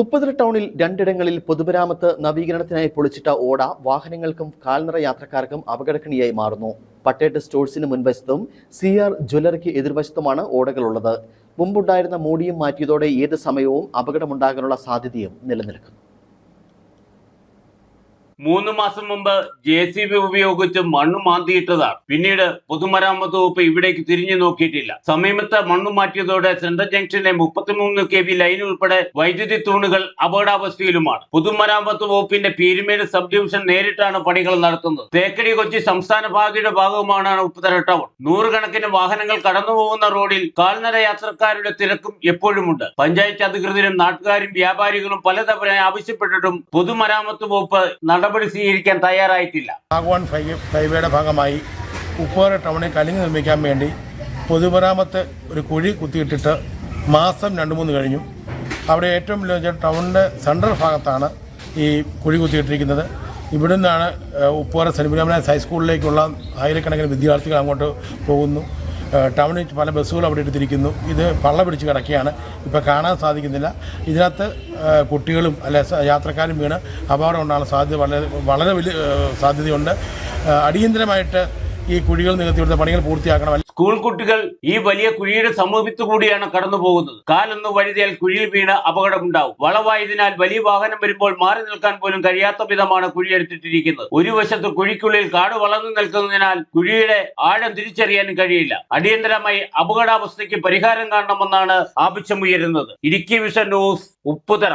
ഉപ്പുതറ ടൗണിൽ രണ്ടിടങ്ങളിൽ പൊതുമരാമത്ത് നവീകരണത്തിനായി പൊളിച്ചിട്ട ഓട വാഹനങ്ങൾക്കും കാൽനിറ യാത്രക്കാർക്കും അപകടക്കണിയായി മാറുന്നു. പട്ടേട്ട് സ്റ്റോഴ്സിന് മുൻവശത്തും സി ആർ ജ്വല്ലറിക്ക് എതിർവശത്തുമാണ് ഓടകളുള്ളത്. മുമ്പുണ്ടായിരുന്ന മൂടിയും മാറ്റിയതോടെ ഏത് സമയവും അപകടമുണ്ടാകാനുള്ള സാധ്യതയും നിലനിൽക്കുന്നു. മൂന്ന് മാസം മുമ്പ് ജെ സി ബി ഉപയോഗിച്ച് മണ്ണ് മാന്തിയിട്ടതാണ്. പിന്നീട് പൊതുമരാമത്ത് വകുപ്പ് ഇവിടേക്ക് തിരിഞ്ഞു നോക്കിയിട്ടില്ല. സമീപത്ത് മണ്ണ് മാറ്റിയതോടെ സെൻട്രൽ ജംഗ്ഷനിലെ മുപ്പത്തിമൂന്ന് കെ വി ലൈൻ ഉൾപ്പെടെ വൈദ്യുതി തൂണുകൾ അപകടാവസ്ഥയിലുമാണ്. പൊതുമരാമത്ത് വകുപ്പിന്റെ പീരുമേട് സബ് ഡിവിഷൻ നേരിട്ടാണ് പണികൾ നടത്തുന്നത്. തേക്കടി കൊച്ചി സംസ്ഥാന പാതയുടെ ഭാഗമാണ് ഉപ്പുതര ടൗൺ. നൂറുകണക്കിന് വാഹനങ്ങൾ കടന്നുപോകുന്ന റോഡിൽ കാൽനട യാത്രക്കാരുടെ തിരക്കും എപ്പോഴുമുണ്ട്. പഞ്ചായത്ത് അധികൃതരും നാട്ടുകാരും വ്യാപാരികളും പലതവണ ആവശ്യപ്പെട്ടിട്ടും പൊതുമരാമത്ത് വകുപ്പ് നടപടി സ്വീകരിക്കാൻ തയ്യാറായിട്ടില്ല. ഭാഗവാൻ ഹൈവേയുടെ ഭാഗമായി ഉപ്പുവര ടൗണിൽ കലിങ്ങ് നിർമ്മിക്കാൻ വേണ്ടി പൊതുമരാമത്ത് ഒരു കുഴി കുത്തിയിട്ടിട്ട് മാസം രണ്ട് മൂന്ന് കഴിഞ്ഞു. അവിടെ ഏറ്റവും ടൗണിന്റെ സെൻട്രൽ ഭാഗത്താണ് ഈ കുഴി കുത്തിയിട്ടിരിക്കുന്നത്. ഇവിടെ നിന്നാണ് ഉപ്പുവര സെന്റ് ഹൈസ്കൂളിലേക്കുള്ള ആയിരക്കണക്കിന് വിദ്യാർത്ഥികൾ അങ്ങോട്ട് പോകുന്നു. ടൗണിൽ പല ബസ്സുകൾ അവിടെ എടുത്തിരിക്കുന്നു. ഇത് പള്ള പിടിച്ച് കിടക്കുകയാണ്. ഇപ്പോൾ കാണാൻ സാധിക്കുന്നില്ല. ഇതിനകത്ത് കുട്ടികളും അല്ലെ യാത്രക്കാരും വീണ് അപകടം ഉണ്ടാകാൻ സാധ്യത വളരെ വളരെ വലിയ സാധ്യതയുണ്ട്. അടിയന്തരമായിട്ട് ഈ കുഴികൾ നികത്തി ഇവിടുത്തെ പണികൾ പൂർത്തിയാക്കണം. സ്കൂൾ കുട്ടികൾ ഈ വലിയ കുഴിയുടെ സമീപത്തുകൂടിയാണ് കടന്നു പോകുന്നത്. കാലൊന്ന് വഴുതിയാൽ കുഴിയിൽ വീണ് അപകടമുണ്ടാവും. വളവായതിനാൽ വലിയ വാഹനം വരുമ്പോൾ മാറി നിൽക്കാൻ പോലും കഴിയാത്ത വിധമാണ് കുഴിയെടുത്തിട്ടിരിക്കുന്നത് ഒരു വശത്ത് കുഴിക്കുള്ളിൽ കാട് വളർന്നു നിൽക്കുന്നതിനാൽ കുഴിയുടെ ആഴം തിരിച്ചറിയാനും കഴിയില്ല. അടിയന്തരമായി അപകടാവസ്ഥയ്ക്ക് പരിഹാരം കാണണമെന്നാണ് ആവശ്യമുയരുന്നത് ഇടുക്കി വിഷൻ ന്യൂസ് ഉപ്പുതറ.